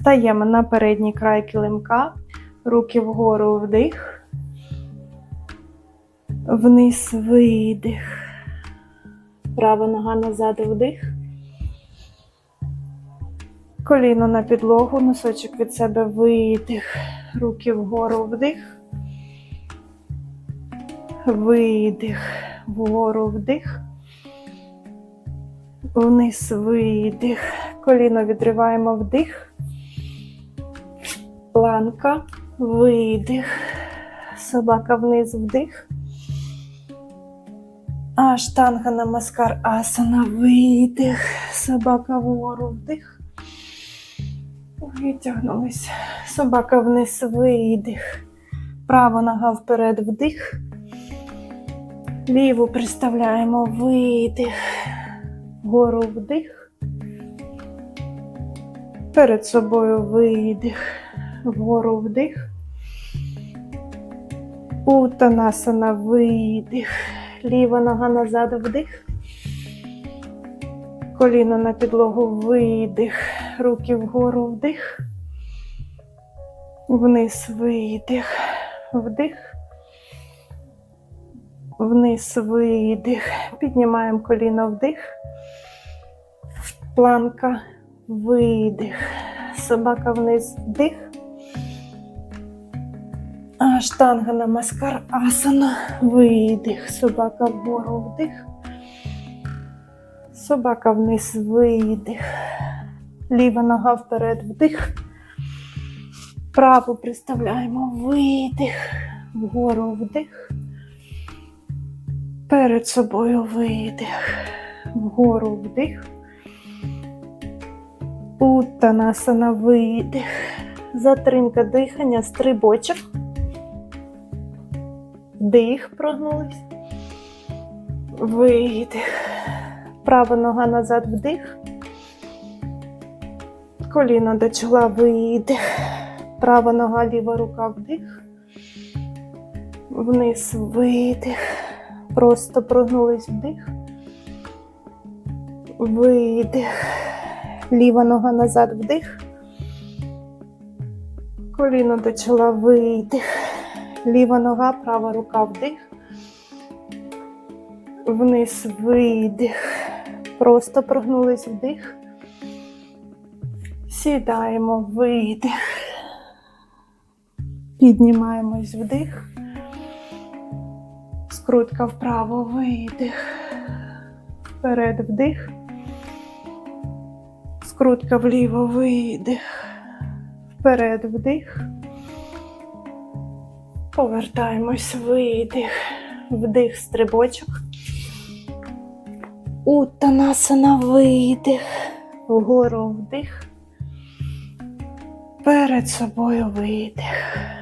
Стаємо на передній край килимка, руки вгору вдих, вниз видих, права нога назад вдих, коліно на підлогу, носочок від себе видих, руки вгору вдих, видих, вгору вдих, вниз видих, коліно відриваємо вдих планка, видих, собака вниз вдих. Аштанга намаскар асана, видих, собака вгору вдих. Витягнулись. Собака вниз видих. Права нога вперед вдих. Ліву приставляємо видих. Вгору вдих. Перед собою видих вгору вдих. Утанасана видих. Ліва нога назад вдих. Коліно на підлогу видих. Руки вгору вдих. Вниз видих. Вдих. Вниз видих. Піднімаємо коліно вдих. Планка. Видих. Собака вниз вдих. Аштанга намаскар асана. Видих. Собака вгору вдих. Собака вниз видих. Ліва нога вперед вдих. Праву приставляємо видих. Вгору вдих. Перед собою видих. Вгору вдих. Уттанасана видих. Затримка дихання, стрибочок. Вдих, прогнулись. Видих. Права нога назад вдих. Коліно до чола видих. Права нога, ліва рука вдих. Вниз видих. Просто прогнулись вдих. Видих. Ліва нога назад вдих. Коліно до чола видих. Ліва нога, права рука вдих. Вниз видих. Просто прогнулись вдих. Сідаємо, видих. Піднімаємось вдих. Скрутка вправо, видих. Вперед вдих. Скрутка вліво, видих. Вперед вдих. Повертаємось, видих. Вдих, стрибочок. Утанасана, видих. Вгору вдих. Перед собою видих.